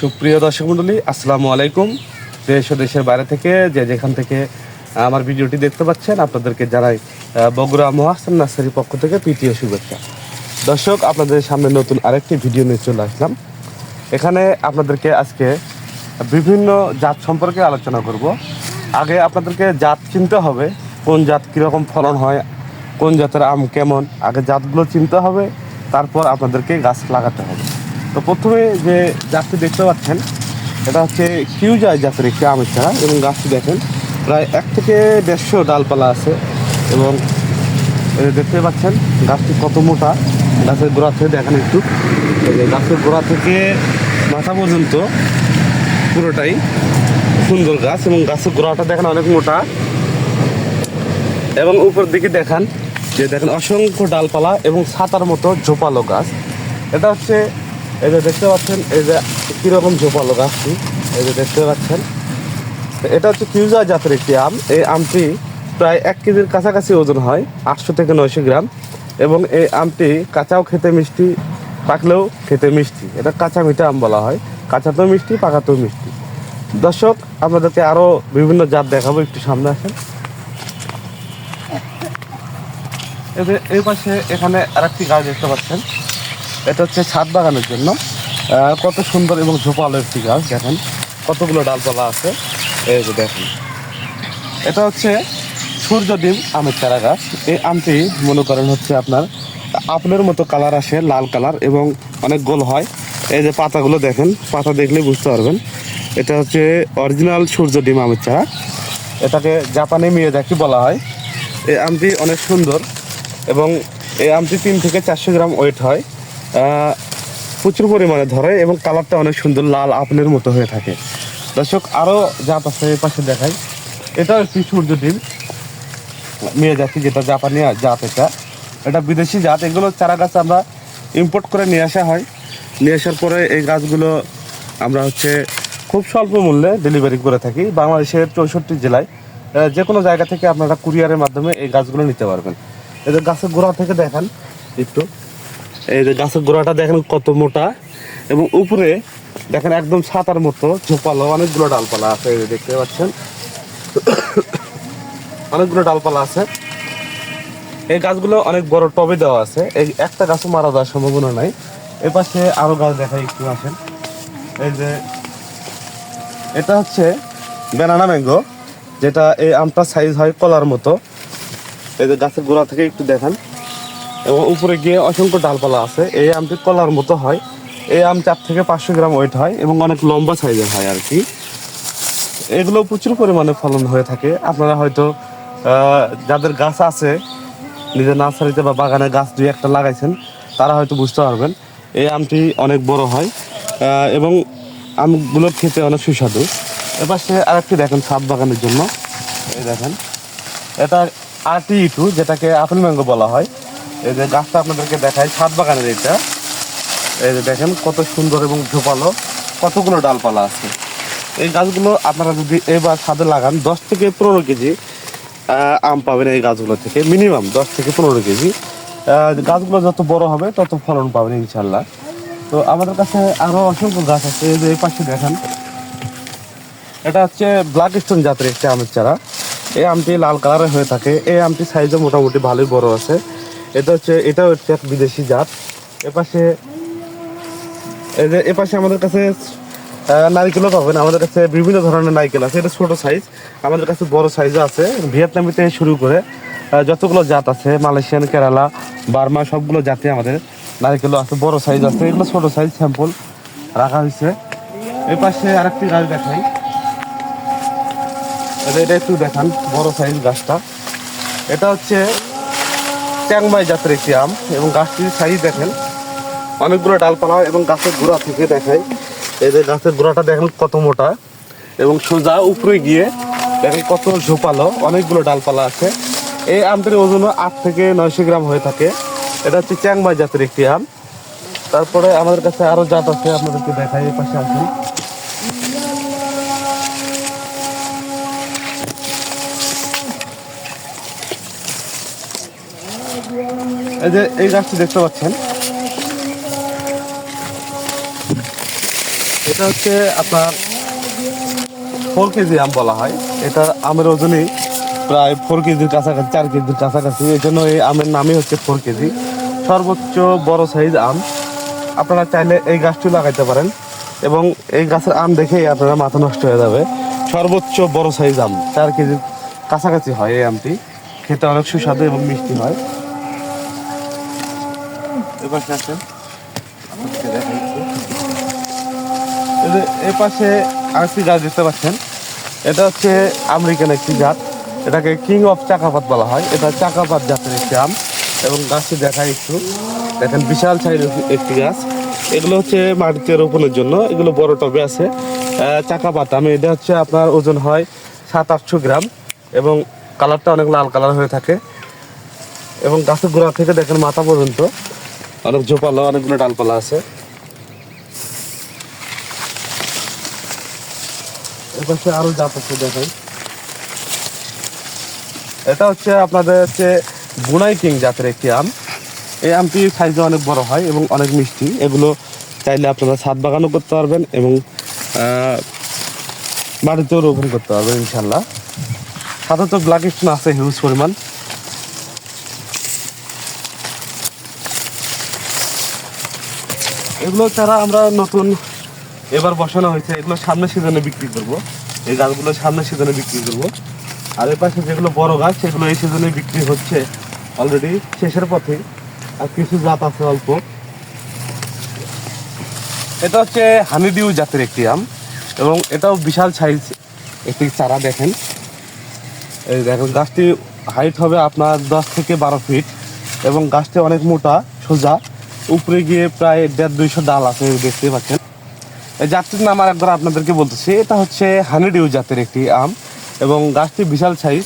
সুপ্রিয় দর্শক মণ্ডলী, আসসালামু আলাইকুম। দেশ ও দেশের বাইরে থেকে যে যেখান থেকে আমার ভিডিওটি দেখতে পাচ্ছেন, আপনাদেরকে জানাই বগুড়া মহাস্তান নার্সারির পক্ষ থেকে তৃতীয় শুভেচ্ছা। দর্শক, আপনাদের সামনে নতুন আরেকটি ভিডিও নিয়ে চলে আসলাম। এখানে আপনাদেরকে আজকে বিভিন্ন জাত সম্পর্কে আলোচনা করব। আগে আপনাদেরকে জাত চিনতে হবে, কোন জাত কীরকম ফলন হয়, কোন জাতের আম কেমন, আগে জাতগুলো চিনতে হবে, তারপর আপনাদেরকে গাছ লাগাতে হবে। তো প্রথমে যে জাতটি দেখতে পাচ্ছেন, এটা হচ্ছে কিউজাই জাতের একটি আমের চারা এবং গাছটি দেখেন, প্রায় এক থেকে দেড়শো ডালপালা আছে, এবং দেখতে পাচ্ছেন, গাছটি কত মোটা, গাছের গোড়া থেকে দেখেন একটু। গাছের গোড়া থেকে মাথা পর্যন্ত পুরোটাই সুন্দর গাছ, এবং গাছের গোড়াটা দেখেন অনেক মোটা। এবং উপর দিকে দেখান, যে দেখেন অসংখ্য ডালপালা এবং ছাতার মতো ঝোপালো গাছ। এটা হচ্ছে এই যে দেখতে পাচ্ছেন, এই যে কীরকম ঝোপালো গাছটি এই যে দেখতে পাচ্ছেন, এটা হচ্ছে কিউজা জাতের একটি আম। এই আমটি প্রায় এক কেজির কাছাকাছি ওজন হয়, আটশো থেকে নয়শো গ্রাম। এবং এই আমটি কাঁচাও খেতে মিষ্টি, পাকলেও খেতে মিষ্টি। এটা কাঁচা মিঠা আম বলা হয়। কাঁচাতেও মিষ্টি পাকাতেও মিষ্টি। দর্শক, আপনাদেরকে আরও বিভিন্ন জাত দেখাবো, একটু সামনে আসেন। এই পাশে এখানে আরেকটি গাছ দেখতে পাচ্ছেন। এটা হচ্ছে ছাদ বাগানের জন্য। কত সুন্দর এবং ঝোপালো একটি গাছ দেখেন। কতগুলো ডালপালা আছে। এই যে দেখেন। এটা হচ্ছে সূর্য ডিম আমের চারা গাছ এই আমটি, মনে করেন, হচ্ছে আপনার আপেলের মতো কালার আসে, লাল কালার এবং অনেক গোল হয়। এই যে পাতাগুলো দেখেন, পাতা দেখলে বুঝতে পারবেন। এটা হচ্ছে অরিজিনাল সূর্য ডিম আমের চারা। এটাকে জাপানি মিয়াজাকি বলা হয়। এই আমটি অনেক সুন্দর এবং এই আমটি তিন থেকে চারশো গ্রাম ওয়েট হয়। প্রচুর পরিমাণে ধরে এবং কালারটা অনেক সুন্দর লাল আপেলের মতো হয়ে থাকে। দর্শক আরও জাত আছে এই পাশে দেখাই। এটাও একটি সূর্য ডিম। মেয়ে জাতি যেটা জাপানি জাত এটা। এটা বিদেশি জাত। এগুলো চারা গাছ আমরা ইম্পোর্ট করে নিয়ে আসা হয়। নিয়ে আসার পরে এই গাছগুলো আমরা হচ্ছে খুব স্বল্প মূল্যে ডেলিভারি করে থাকি। বাংলাদেশের চৌষট্টি জেলায় যে কোনো জায়গা থেকে আপনারা কুরিয়ারের মাধ্যমে এই গাছগুলো নিতে পারবেন। এদের গাছের গোড়া থেকে দেখেন, একটু। এই যে গাছের গোড়াটা দেখেন কত মোটা, এবং উপরে দেখেন একদম ছাতার মতো ঝোপালো, অনেকগুলো ডালপালা আছে দেখতে পাচ্ছেন। অনেকগুলো ডালপালা আছে। এই গাছগুলো অনেক বড় টবে দেওয়া আছে। এই একটা গাছও মারা যাওয়ার সম্ভাবনা নাই। এ পাশে আরও গাছ দেখাই একটু আসেন। এই যে এটা হচ্ছে ব্যানানা ম্যাঙ্গো যেটা এই আমটা সাইজ হয় কলার মতো। এই যে গাছের গোড়া থেকে একটু দেখান। এবং উপরে গিয়ে অসংখ্য ডালপালা আছে। এই আমটি কলার মতো হয়। এই আম চার থেকে পাঁচশো গ্রাম ওয়েট হয় এবং অনেক লম্বা সাইজের হয় আর কি। এগুলো প্রচুর পরিমাণে ফলন হয়ে থাকে। আপনারা হয়তো যাদের গাছ আছে, নিজের নার্সারিতে বা বাগানে গাছ দুই একটা লাগাইছেন, তারা হয়তো বুঝতে পারবেন, এই আমটি অনেক বড় হয় এবং আমগুলোর খেতে অনেক সুস্বাদু। এপাশে আরেকটি দেখেন ছাদ বাগানের জন্য। এই দেখেন, এটা আটি ইটু যেটাকে আপেল ম্যাঙ্গো বলা হয়। এই যে গাছটা আপনাদেরকে দেখায় ছাদ বাগানের এটা এই যে দেখেন কত সুন্দর এবং ঝোপালো, কতগুলো ডালপালা আছে। এই গাছগুলো আপনারা যদি এবার ছাদে লাগান, দশ থেকে পনেরো কেজি আম পাবেন এই গাছগুলো থেকে। মিনিমাম দশ থেকে পনেরো কেজি। গাছগুলো যত বড় হবে, তত ফলন পাবেন ইনশাল্লাহ তো আমাদের কাছে আরও অসংখ্য গাছ আছে। এই যে এই পাশে দেখেন। এটা হচ্ছে ব্ল্যাক স্টোন জাতের একটি আমের চারা। এই আমটি লাল কালারের হয়ে থাকে। এই আমটি সাইজে মোটামুটি ভালোই বড় আছে। এটা হচ্ছে এটাও হচ্ছে এক বিদেশি জাত। এপাশে এপাশে আমাদের কাছে নারকেলও পাবেন। আমাদের কাছে বিভিন্ন ধরনের নারকেল আছে। এটা ছোট সাইজ আমাদের কাছে বড় সাইজও আছে। ভিয়েতনামি থেকে শুরু করে যতগুলো জাত আছে, মালয়েশিয়ান, কেরালা, বার্মা, সবগুলো জাতে আমাদের নারকেলও আছে। বড় সাইজ আছে। এগুলো ছোট সাইজ স্যাম্পল রাখা হয়েছে। এই পাশে আরেকটি গাছ দেখাই। এটা এটা একটু দেখান, বড় সাইজ গাছটা। এটা হচ্ছে চ্যাংমাই জাতের একটি আম এবং গাছটির সাইজ দেখেন। অনেকগুলো ডালপালা এবং গাছের গোড়া থেকে দেখায় এই যে গাছের গোড়াটা দেখেন কত মোটা এবং সোজা উপরে গিয়ে দেখেন কত ঝোপালো, অনেকগুলো ডালপালা আছে। এই আমটির ওজন আট থেকে নয়শো গ্রাম হয়ে থাকে। এটা হচ্ছে চ্যাংমাই জাতের একটি আম। তারপরে আমাদের কাছে আরও জাত আছে, আপনাদেরকে দেখাই, এই পাশে আসুন এই যে এই গাছটি দেখতে পাচ্ছেন। এটা হচ্ছে আপনার ফোর কেজি আম বলা হয়। এটা আমের ওজনই প্রায় ফোর কেজির কাছাকাছি, চার কেজির কাছাকাছি। এই জন্য এই আমের নামই হচ্ছে ফোর কেজি। সর্বোচ্চ বড় সাইজ আম। আপনারা চাইলে এই গাছটি লাগাইতে পারেন এবং এই গাছের আম দেখেই আপনারা মাথা নষ্ট হয়ে যাবে। সর্বোচ্চ বড় সাইজ আম, চার কেজির কাছাকাছি হয় এই আমটি। খেতে অনেক সুস্বাদু এবং মিষ্টি হয়। এবার আসেন। আপনাদেরকে আরেকটি গাছ দেখতে পাচ্ছেন। এটা হচ্ছে আমেরিকান একটি জাত। এটাকে কিং অফ চাকাপাত বলা হয়। এটা চাকাপাত জাতের একটি আম। এবং গাছটি দেখাই একটু। দেখেন বিশাল সাইজের একটি গাছ। এগুলো হচ্ছে মাটিতে রোপণের জন্য। এগুলো বড় টবে আছে। আহ, চাকাপাত। আম এটা হচ্ছে আপনার ওজন হয় সাত আটশো গ্রাম। এবং কালারটা অনেক লাল কালার হয়ে থাকে। এবং গাছের গোড়া থেকে দেখেন মাথা পর্যন্ত। অনেক ঝোপালো, অনেকগুলো ডালপালা আছে। আরও জাত আছে দেখেন এটা হচ্ছে আপনাদের হচ্ছে বুনাই কিং জাতের একটি আম। এই আমটি সাইজে অনেক বড় হয় এবং অনেক মিষ্টি। এগুলো চাইলে আপনারা ছাদ বাগানও করতে পারবেন এবং বাড়িতেও রোপণ করতে পারবেন ইনশাল্লাহ সাথে তো ব্ল্যাক স্টোন আছে হিউজ পরিমাণ। এগুলো ছাড়া আমরা নতুন এবার বসানো হয়েছে। এগুলো সামনের সিজনে বিক্রি করব। এই গাছগুলো সামনের সিজনে বিক্রি করব। আর এর পাশে যেগুলো বড় গাছ, সেগুলো এই সিজনে বিক্রি হচ্ছে অলরেডি শেষের পথে। আর কিছু জাত আছে অল্প। এটা হচ্ছে হানিডিউ জাতের একটি আম এবং এটাও বিশাল সাইজ একটি চারা, দেখেন। এই দেখেন, গাছটি হাইট হবে আপনার দশ থেকে বারো ফিট এবং গাছটি অনেক মোটা, সোজা। উপরে গিয়ে প্রায় দেড় দুইশো ডাল আছে দেখতে পাচ্ছেন। এই জাতটির নাম আর একবার আপনাদেরকে বলতেছি, এটা হচ্ছে হানিডিউ জাতের একটি আম এবং গাছটি বিশাল সাইজ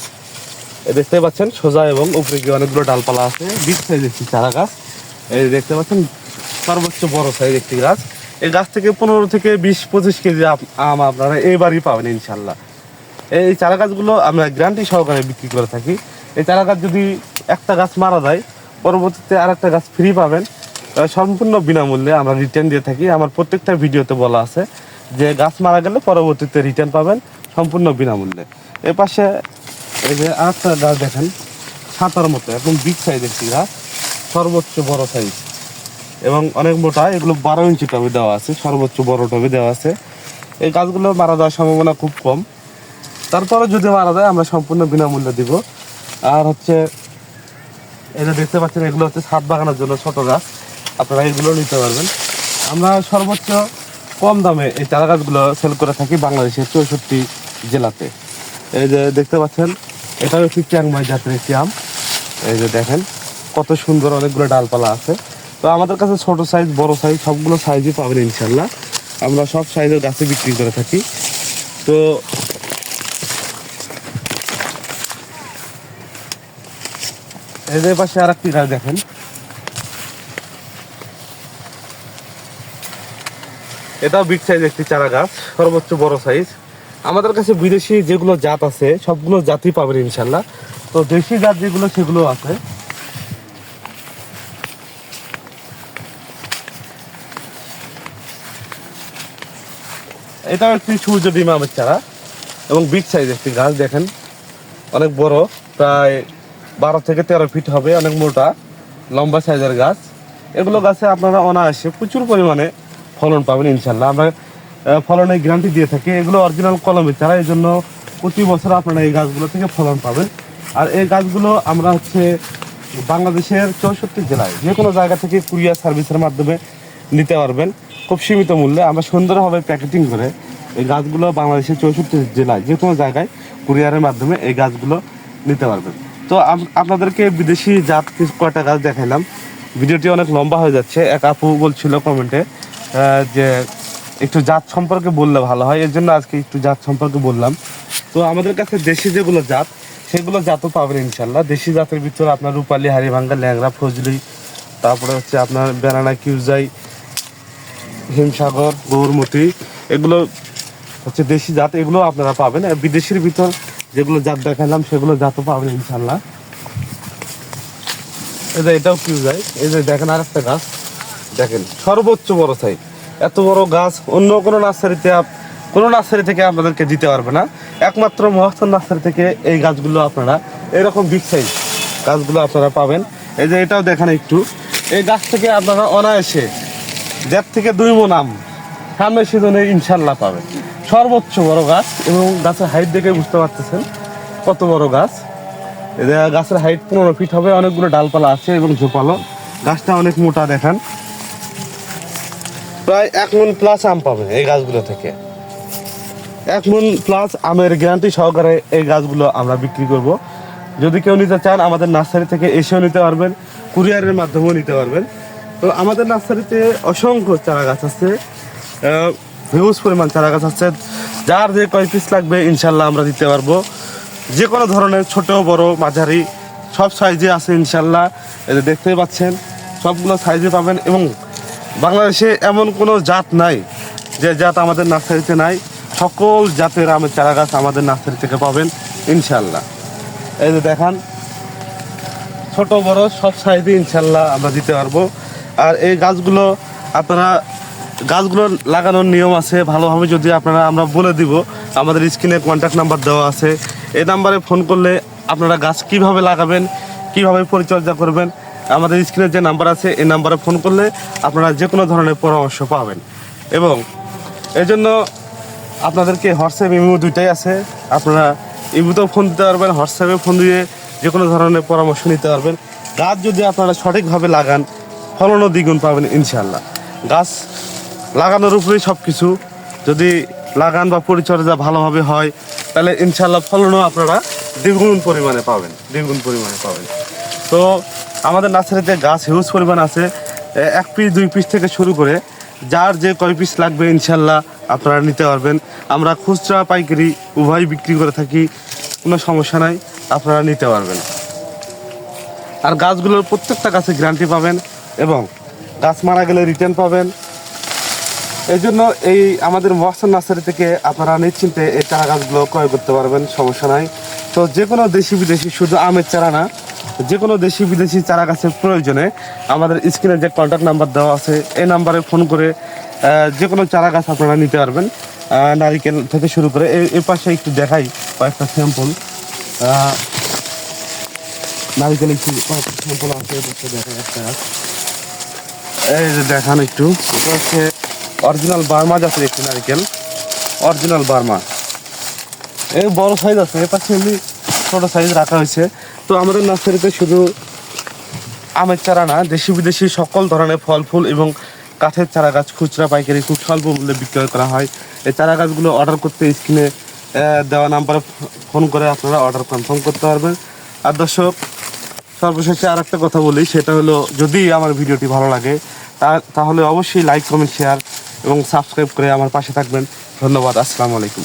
দেখতে পাচ্ছেন, সোজা এবং উপরে গিয়ে অনেকগুলো ডালপালা আছে, বিগ সাইজ একটি চারা গাছ। এই দেখতে পাচ্ছেন, সর্বোচ্চ বড় সাইজ একটি গাছ। এই গাছ থেকে পনেরো থেকে বিশ, পঁচিশ কেজি আম আপনারা এবারই পাবেন ইনশাল্লাহ এই চারা গাছগুলো আমরা গ্যারান্টি সহকারে বিক্রি করে থাকি। এই চারা গাছ যদি একটা গাছ মারা যায়, পরবর্তীতে আর একটা গাছ ফ্রি পাবেন। সম্পূর্ণ বিনামূল্যে আমরা রিটার্ন দিয়ে থাকি। আমার প্রত্যেকটা ভিডিওতে বলা আছে যে গাছ মারা গেলে পরবর্তীতে রিটার্ন পাবেন সম্পূর্ণ বিনামূল্যে। এর পাশে এই যে আরেকটা গাছ দেখেন, সাঁতার মতো, একদম বিগ সাইজ একটি গাছ, সর্বোচ্চ বড় সাইজ এবং অনেক মোটা, এগুলো বারো ইঞ্চি টবে দেওয়া আছে, সর্বোচ্চ বড় টবে দেওয়া আছে। এই গাছগুলো মারা যাওয়ার সম্ভাবনা খুব কম। তারপরে যদি মারা যায়, আমরা সম্পূর্ণ বিনামূল্যে দিব। আর হচ্ছে এটা দেখতে পাচ্ছেন, এগুলো হচ্ছে ছাদ বাগানোর জন্য ছোট গাছ। আপনারা এগুলো নিতে পারবেন। আমরা সর্বোচ্চ কম দামে এই চারা গাছগুলো সেল করে থাকি বাংলাদেশের চৌষট্টি জেলাতে। এই যে দেখতে পাচ্ছেন এটাও একটি চ্যাংমাই জাতের একটি আম। এই যে দেখেন, কত সুন্দর অনেকগুলো ডালপালা আছে। তো আমাদের কাছে ছোট সাইজ বড় সাইজ সবগুলো সাইজই পাবেন ইনশাল্লাহ। আমরা সব সাইজের গাছে বিক্রি করে থাকি। তো এদের পাশে আর একটি গাছ দেখেন এটাও বিগ সাইজ একটি চারা গাছ, সর্বোচ্চ বড় সাইজ আমাদের কাছে বিদেশি যেগুলো জাত আছে, সবগুলো জাতই পাবেন ইনশাল্লাহ তো দেশি জাত যেগুলো, সেগুলো আছে। এটাও একটি সূর্য ডিম আমের চারা এবং বিগ সাইজ একটি গাছ, দেখেন। অনেক বড়, প্রায় বারো থেকে তেরো ফিট হবে, অনেক মোটা, লম্বা সাইজের গাছ। এগুলো গাছে আপনারা অনায়াসে প্রচুর পরিমাণে ফলন পাবেন ইনশাল্লাহ আমরা ফলনের গ্যারান্টি দিয়ে থাকি। এগুলো অরিজিনাল কলমের চারা এই জন্য প্রতি বছর আপনারা এই গাছগুলো থেকে ফলন পাবেন। আর এই গাছগুলো আমরা হচ্ছে বাংলাদেশের চৌষট্টি জেলায় যে কোনো জায়গা থেকে কুরিয়ার সার্ভিসের মাধ্যমে নিতে পারবেন। খুব সীমিত মূল্যে। আমরা সুন্দরভাবে প্যাকেটিং করে এই গাছগুলো বাংলাদেশের চৌষট্টি জেলায় যে কোনো জায়গায় কুরিয়ারের মাধ্যমে এই গাছগুলো নিতে পারবেন। তো আপনাদেরকে বিদেশি জাত কিছু কয়টা গাছ দেখাইলাম। ভিডিওটি অনেক লম্বা হয়ে যাচ্ছে। এক আপু বলছিল কমেন্টে যে একটু জাত সম্পর্কে বললে ভালো হয়, এর জন্য আজকে একটু জাত সম্পর্কে বললাম। তো আমাদের কাছে দেশি যেগুলো জাত, সেগুলো জাতও পাবেন ইনশাল্লাহ দেশি জাতের ভিতরে আপনার রূপালি হারিভাঙ্গা ল্যাংরা ফজলি, তারপরে হচ্ছে আপনার বেনানা কিউজাই, হিমসাগর, গৌরমতি, এগুলো হচ্ছে দেশি জাত, এগুলো আপনারা পাবেন। আর বিদেশির ভিতর যেগুলো জাত দেখালাম, সেগুলো জাতও পাবেন ইনশাল্লাহ এই যে এটাও কিউজাই, এই যে দেখেন আর একটা গাছ। দেখেন, সর্বোচ্চ বড় সাইজ। এত বড় গাছ, অন্য কোনো নার্সারিতে কোনো নার্সারি থেকে আপনাদেরকে দিতে পারবে না। একমাত্র মহাস্থান নার্সারি থেকে এই গাছগুলো আপনারা এরকম বিগ সাইজ গাছগুলো আপনারা পাবেন। এই যে এটাও দেখেন একটু। এই গাছ থেকে আপনারা অনায়াসে দেড় থেকে দুই মন আম সামনের সিজনে ইনশাল্লাহ পাবেন। সর্বোচ্চ বড় গাছ এবং গাছের হাইট দেখে বুঝতে পারতেছেন কত বড় গাছ। গাছের হাইট পনেরো ফিট হবে, অনেকগুলো ডালপালা আছে এবং ঝোপালো। গাছটা অনেক মোটা দেখান। প্রায় এক মন প্লাস আম পাবেন এই গাছগুলো থেকে। এক মন প্লাস আমের গ্যারান্টি সহকারে এই গাছগুলো আমরা বিক্রি করব। যদি কেউ নিতে চান, আমাদের নার্সারি থেকে এসেও নিতে পারবেন, কুরিয়ারের মাধ্যমেও নিতে পারবেন। তো আমাদের নার্সারিতে অসংখ্য চারা গাছ আছে হিউজ পরিমাণ চারা গাছ আছে। যার যে কয় পিস লাগবে, ইনশাল্লাহ আমরা দিতে পারব। যে কোনো ধরনের ছোট, বড়, মাঝারি, সব সাইজে আছে ইনশাল্লাহ। যে দেখতেই পাচ্ছেন, সবগুলো সাইজে পাবেন এবং বাংলাদেশে এমন কোনো জাত নাই, যে জাত আমাদের নার্সারিতে নাই। সকল জাতের আমের চারা গাছ আমাদের নার্সারি থেকে পাবেন ইনশাল্লাহ এই যে দেখান, ছোট বড় সব সাইজে ইনশাল্লাহ আমরা দিতে পারব। আর এই গাছগুলো আপনারা, গাছগুলো লাগানোর নিয়ম আছে, ভালোভাবে যদি আপনারা, আমরা বলে দিব, আমাদের স্ক্রিনে কন্ট্যাক্ট নাম্বার দেওয়া আছে। এই নাম্বারে ফোন করলে আপনারা গাছ কীভাবে লাগাবেন, কীভাবে পরিচর্যা করবেন আমাদের স্ক্রিনে যে নাম্বার আছে, এই নাম্বারে ফোন করলে আপনারা যে কোনো ধরনের পরামর্শ পাবেন। এবং এই জন্য আপনাদেরকে হোয়াটসঅ্যাপ, ইমো দুইটাই আছে। আপনারা ইমোতেও ফোন দিতে পারবেন হোয়াটসঅ্যাপে ফোন দিয়ে যে কোনো ধরনের পরামর্শ নিতে পারবেন। গাছ যদি আপনারা সঠিকভাবে লাগান, ফলনও দ্বিগুণ পাবেন ইনশাল্লাহ গাছ লাগানোর উপরেই সব কিছু যদি লাগান বা পরিচর্যা ভালোভাবে হয়, তাহলে ইনশাল্লাহ ফলনও আপনারা দ্বিগুণ পরিমাণে পাবেন, দ্বিগুণ পরিমাণে পাবেন। তো আমাদের নার্সারিতে গাছ হিউজ পরিমাণ আছে। এক পিস দুই পিস থেকে শুরু করে যার যে কয় পিস লাগবে ইনশাল্লাহ আপনারা নিতে পারবেন। আমরা খুচরা, পাইকারি উভয় বিক্রি করে থাকি, কোনো সমস্যা নাই, আপনারা নিতে পারবেন। আর গাছগুলোর প্রত্যেকটা গাছে গ্যারান্টি পাবেন এবং গাছ মারা গেলে রিটার্ন পাবেন। এই জন্য এই আমাদের মহাস্থান নার্সারি থেকে আপনারা নিশ্চিন্তে এই চারা গাছগুলো ক্রয় করতে পারবেন, সমস্যা নাই। তো যে কোনো দেশি বিদেশি শুধু আমের চারা না যে কোনো দেশি বিদেশি চারা গাছের প্রয়োজনে আমাদের স্ক্রিনে যে কন্ট্যাক্ট নাম্বার দেওয়া আছে, এই নাম্বারে ফোন করে যে কোনো চারা গাছ আপনারা নিতে পারবেন। নারিকেল থেকে শুরু করে এই পাশে একটু দেখাই কয়েকটা স্যাম্পল নারিকেল একটু কয়েকটা স্যাম্পল আছে দেখাই একটা। এই যে দেখান একটু। এটা হচ্ছে অরিজিনাল বার্মা জাতের একটি নারিকেল। অরিজিনাল বার্মা। এই বড় সাইজ আছে, এ পাশে এমনি ছোট সাইজ রাখা হয়েছে। তো আমাদের নার্সারিতে শুধু আমের চারা না, দেশি বিদেশি সকল ধরনের ফল, ফুল এবং কাঠের চারা গাছ খুচরা, পাইকারি খুব স্বল্প মূল্যে বিক্রয় করা হয়। এই চারা গাছগুলো অর্ডার করতে স্ক্রিনে দেওয়া নাম্বারে ফোন করে আপনারা অর্ডার কনফার্ম করতে পারবেন। আর দর্শক, সর্বশেষে আর একটা কথা বলি, সেটা হলো, যদি আমার ভিডিওটি ভালো লাগে তাহলে অবশ্যই লাইক কমেন্ট শেয়ার এবং সাবস্ক্রাইব করে আমার পাশে থাকবেন। ধন্যবাদ, আসসালামু আলাইকুম।